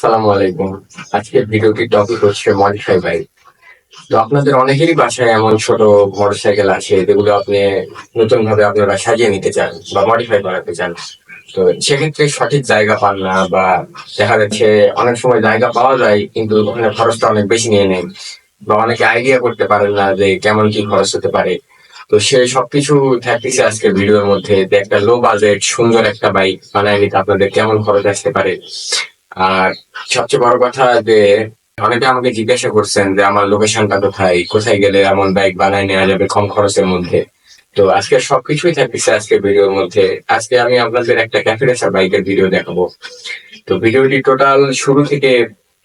আসসালামু আলাইকুম। আজকের ভিডিওটির টপিক হচ্ছে মডিফাই বাইক তো আপনাদের অনেকেরই বাসায় এমন ছোট মোটরসাইকেল আছে, যেগুলো আপনি নতুন ভাবে আপনারা সাজিয়ে নিতে চান বা মডিফাই করাতে চান। তো সেক্ষেত্রে সঠিক জায়গা পান না বা দেখা যাচ্ছে অনেক সময় জায়গা পাওয়া যায়, কিন্তু ওখানে খরচটা অনেক বেশি নিয়ে নেন বা অনেকে আইডিয়া করতে পারেন না যে কেমন কি খরচ হতে পারে। তো সে সবকিছু থাকতেছে আজকের ভিডিওর মধ্যে যে একটা লো বাজেট সুন্দর একটা বাইক বানায় নিতে আপনাদের কেমন খরচ আসতে পারে। আর সবচেয়ে বড় কথা যে, অনেকে আমাকে জিজ্ঞাসা করছেন যে, আমার লোকেশনটা কোথায়? কোথায় গেলে এমন বাইক বানায় নেওয়া যাবে কম খরচের মধ্যে? তো আজকে সবকিছুই থাকতেছে আজকে ভিডিওর মধ্যে। আজকে আমি আপনাদের একটা ক্যাফে রেসার বাইকের ভিডিও দেখাবো। তো ভিডিওটি টোটাল শুরু থেকে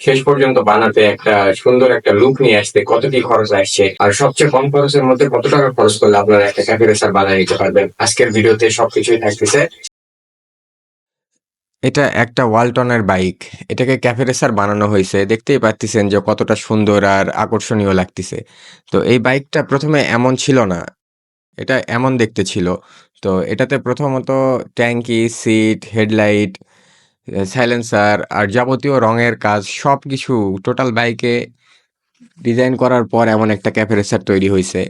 শেষ পর্যন্ত বানাতে একটা সুন্দর একটা লুক নিয়ে আসতে কত কি খরচ আসছে, আর সবচেয়ে কম খরচের মধ্যে কত টাকা খরচ করলে আপনারা একটা ক্যাফে রেসার বানিয়ে নিতে পারবেন? আজকের ভিডিওতে সবকিছুই থাকতেছে। এটা একটা ওয়ালটনের বাইক। এটাকে ক্যাফে রেসার বানানো হয়েছে। দেখতেই পাচ্ছেন যে কতটা সুন্দর আর আকর্ষণীয় লাগতেছে। তো এই বাইকটা প্রথমে এমন ছিল না। এটা এমন দেখতে ছিল। তো এটাতে প্রথমত ট্যাঙ্কি, সিট, হেডলাইট, সাইলেন্সার আর যাবতীয় রঙের কাজ সব কিছু টোটাল বাইকে ডিজাইন করার পর এমন একটা ক্যাফে রেসার তৈরি হয়েছে।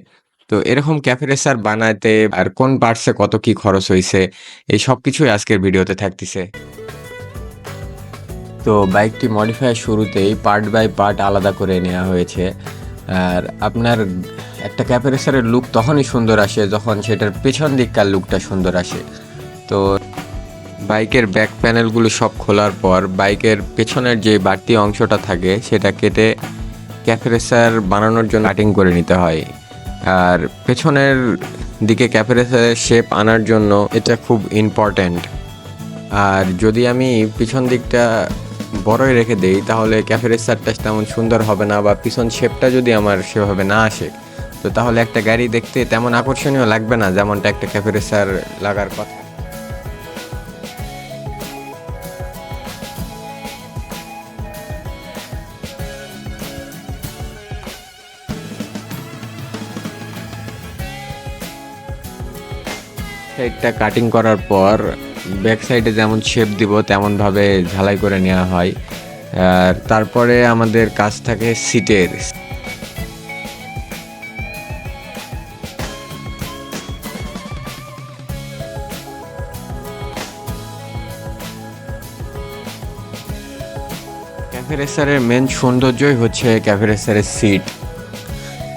তো এরকম ক্যাফে রেসার বানাতে আর কোন পার্টসে কত কি খরচ হয়েছে, এই সব কিছুই আজকের ভিডিওতে থাকতেছে। তো বাইকটি মডিফাই শুরুতেই পার্ট বাই পার্ট আলাদা করে নেওয়া হয়েছে। আর আপনার একটা ক্যাপারেসারের লুক তখনই সুন্দর আসে যখন সেটার পেছন দিককার লুকটা সুন্দর আসে। তো বাইকের ব্যাক প্যানেলগুলো সব খোলার পর বাইকের পেছনের যে বাড়তি অংশটা থাকে সেটা কেটে ক্যাপারেসার বানানোর জন্য কাটিং করে নিতে হয়। আর পেছনের দিকে ক্যাপারেসারের শেপ আনার জন্য এটা খুব ইম্পর্ট্যান্ট আর যদি আমি পিছন দিকটা বড়ই রেখে দেই, তাহলে ক্যাফের সারটা তেমন সুন্দর হবে না বা পিছন শেপটা যদি আমার সেভাবে না আসে, তো তাহলে একটা গাড়ি দেখতে তেমন আকর্ষণীয় লাগবে না যেমনটা একটা ক্যাফের সার লাগার কথা। সাইডটা কাটিং করার পর ব্যাক সাইডে যেমন শেপ দিব, তেমনভাবে ঝালাই করে নেওয়া হয়। আর তারপরে আমাদের কাজ থাকে সিটের। ক্যাফেরেসারের মেন সৌন্দর্যই হচ্ছে ক্যাফেরেসারের সিট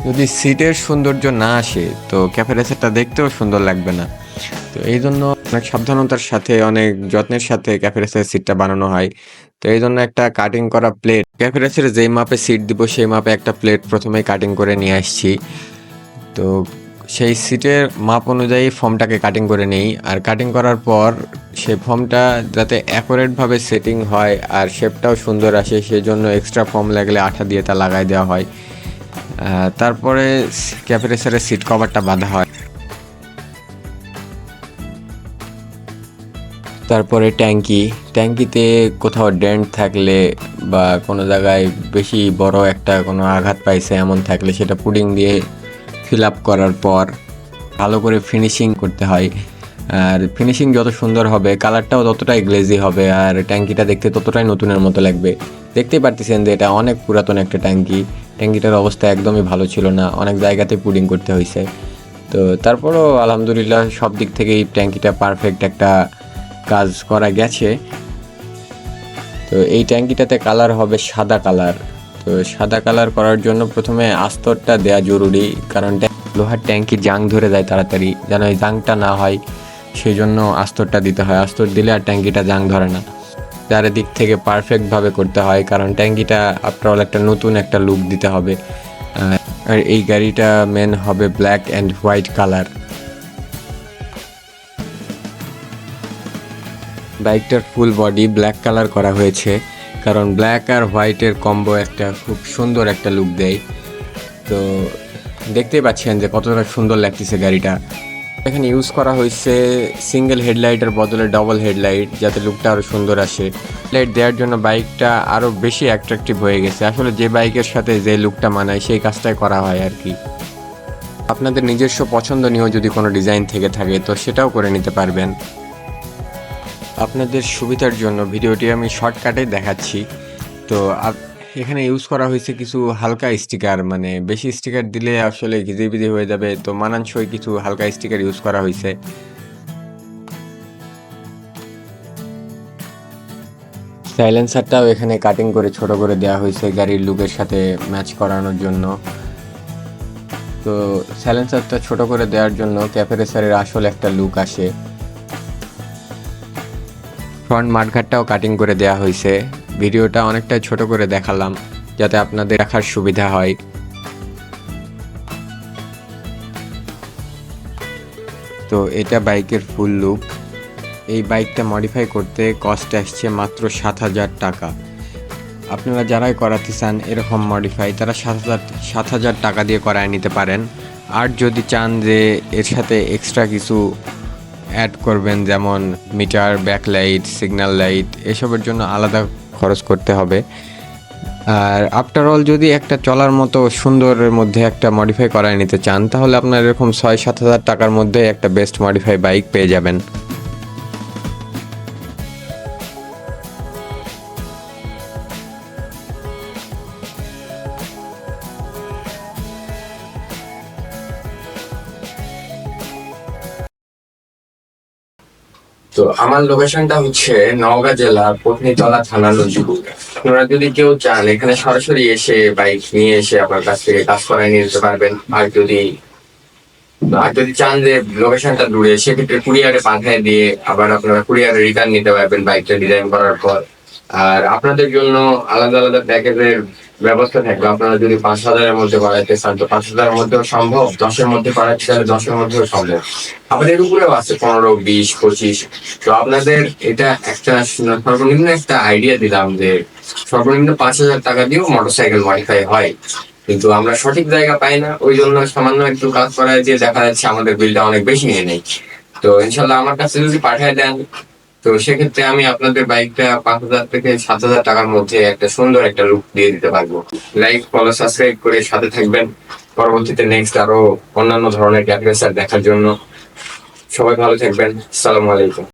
যদি সিটের সৌন্দর্য না আসে, তো ক্যাফেরেসারটা দেখতেও সুন্দর লাগবে না। তো এই জন্য অনেক সাবধানতার সাথে, অনেক যত্নের সাথে ক্যাফে রেসারের সিটটা বানানো হয়। তো এই জন্য একটা কাটিং করা প্লেট ক্যাফে রেসারে যেই মাপে সিট দিব, সেই মাপে একটা প্লেট প্রথমেই কাটিং করে নিয়ে আসছি। তো সেই সিটের মাপ অনুযায়ী ফর্মটাকে কাটিং করে নেই। আর কাটিং করার পর সেই ফর্মটা যাতে অ্যাকোরেটভাবে সেটিং হয় আর শেপটাও সুন্দর আসে সেই জন্য এক্সট্রা ফর্ম লাগলে আঠা দিয়ে তা লাগাই দেওয়া হয়। তারপরে ক্যাফেরেসারের সিট কভারটা বাঁধা হয়। তারপরে ট্যাঙ্কি। ট্যাঙ্কিতে কোথাও ডেন্ট থাকলে বা কোনো জায়গায় বেশি বড় একটা কোনো আঘাত পাইছে এমন থাকলে সেটা পুডিং দিয়ে ফিল আপ করার পর ভালো করে ফিনিশিং করতে হয়। আর ফিনিশিং যত সুন্দর হবে কালারটাও ততটাই গ্লেজি হবে আর ট্যাঙ্কিটা দেখতে ততটাই নতুনের মতো লাগবে। দেখতেই পারতেছেন যে এটা অনেক পুরাতন একটা ট্যাঙ্কি। ট্যাঙ্কিটার অবস্থা একদমই ভালো ছিল না, অনেক জায়গাতে পুডিং করতে হয়েছে তো তারপরও আলহামদুলিল্লাহ সব দিক থেকেই ট্যাঙ্কিটা পারফেক্ট একটা কাজ করা গেছে। তো এই ট্যাঙ্কিটাতে কালার হবে সাদা কালার। তো সাদা কালার করার জন্য প্রথমে আস্তরটা দেয়া জরুরি, কারণ লোহার ট্যাঙ্কি জাং ধরে যায় তাড়াতাড়ি, যেন এই জাংটা না হয়। সেই জন্য আস্তরটা দিতে হয়। আস্তর দিলে আর ট্যাঙ্কিটা জাং ধরে না। চারিদিক থেকে পারফেক্টভাবে করতে হয়, কারণ ট্যাঙ্কিটা আফটারঅল একটা নতুন একটা লুক দিতে হবে। আর এই গাড়িটা মেন হবে ব্ল্যাক অ্যান্ড হোয়াইট কালার বাইকটার ফুল বডি ব্ল্যাক কালার করা হয়েছে, কারণ ব্ল্যাক আর হোয়াইটের কম্বো একটা খুব সুন্দর একটা লুক দেয়। তো দেখতেই পাচ্ছেন যে কতটা সুন্দর লাগতেছে গাড়িটা। এখানে ইউজ করা হয়েছে সিঙ্গেল হেডলাইটের বদলে ডবল হেডলাইট যাতে লুকটা আরও সুন্দর আসে। লাইট দেওয়ার জন্য বাইকটা আরও বেশি অ্যাট্রাকটিভ হয়ে গেছে। আসলে যে বাইকের সাথে যে লুকটা মানায় সেই কাজটাই করা হয় আর কি। আপনাদের নিজস্ব পছন্দনীয় যদি কোনো ডিজাইন থেকে থাকে, তো সেটাও করে নিতে পারবেন। আপনাদের সুবিধার জন্য ভিডিওটি আমি শর্টকাটে দেখাচ্ছি। তো এখানে ইউজ করা হয়েছে কিছু হালকা স্টিকার মানে বেশি স্টিকার দিলে আসলে ঘিজিবিজি হয়ে যাবে। তো মানানসই কিছু হালকা স্টিকার ইউজ করা হয়েছে। সাইলেন্সারটাও এখানে কাটিং করে ছোট করে দেওয়া হয়েছে গাড়ির লুকের সাথে ম্যাচ করানোর জন্য। তো সাইলেন্সারটা ছোট করে দেওয়ার জন্য ক্যাপারেসারের আসল একটা লুক আসে। ফ্রন্ট মাঠঘাটটাও কাটিং করে দেওয়া হয়েছে। ভিডিওটা অনেকটা ছোট করে দেখালাম, যাতে আপনাদের দেখার সুবিধা হয়। তো এটা বাইকের ফুল লুক এই বাইকটা মডিফাই করতে কস্ট আসছে মাত্র সাত হাজার টাকা। আপনারা যারাই করাতে চান এরকম মডিফাই তারা সাত হাজার সাত হাজার টাকা দিয়ে করায় নিতে পারেন। আর যদি চান যে এর সাথে এক্সট্রা কিছু অ্যাড করবেন যেমন মিটার ব্যাকলাইট সিগন্যাল লাইট এসবের জন্য আলাদা খরচ করতে হবে। আর আফটার অল যদি একটা চলার মতো সুন্দরের মধ্যে একটা মডিফাই করায় নিতে চান, তাহলে আপনার এরকম ছয় সাত হাজার টাকার মধ্যে একটা বেস্ট মডিফাই বাইক পেয়ে যাবেন। তো আমার লোকেশনটা হচ্ছে নওগাঁ জেলার পত্নীতলা থানা নজিপুর আপনারা যদি কেউ চান, এখানে সরাসরি এসে বাইক নিয়ে এসে আপনার কাছ থেকে কাজ করায় নিয়ে যেতে পারবেন। আর যদি আর যদি চান যে লোকেশনটা দূরে, সেক্ষেত্রে কুরিয়ারে পাঠায় দিয়ে আবার আপনারা কুরিয়ারে রিটার্ন নিতে পারবেন বাইকটা ডিজাইন করার পর। আর আপনাদের জন্য আলাদা আলাদা প্যাকেজের ব্যবস্থা থাকবে। আপনারা যদি পাঁচ হাজারের মধ্যে করাইতে চান, তো পাঁচ হাজারের মধ্যেও সম্ভব, দশের মধ্যে করাইতে চাইলে দশের মধ্যেও সম্ভব। এর উপরেও আছে পনেরো, বিশ, পঁচিশ। তো আপনাদের এটা একটা সর্বনিম্ন একটা আইডিয়া দিলাম যে সর্বনিম্ন পাঁচ হাজার টাকা দিয়েও মোটরসাইকেল মডিফাই হয়। কিন্তু আমরা সঠিক জায়গা পাই না, ওই জন্য সামান্য একটু কাজ করায় যে দেখা যাচ্ছে আমাদের বিলটা অনেক বেশি নিয়ে নেই। তো ইনশাল্লাহ আমার কাছে যদি পাঠিয়ে দেন তো সেক্ষেত্রে আমি আপনাদের বাইকটা পাঁচ হাজার থেকে সাত হাজার টাকার মধ্যে একটা সুন্দর একটা লুক দিয়ে দিতে পারব। লাইক ফলো সাবস্ক্রাইব করে সাথে থাকবেন। পরবর্তীতে নেক্সট আরও অন্যান্য ধরনের ক্যাটাগরি দেখার জন্য। সবাই ভালো থাকবেন। সালাম আলাইকুম।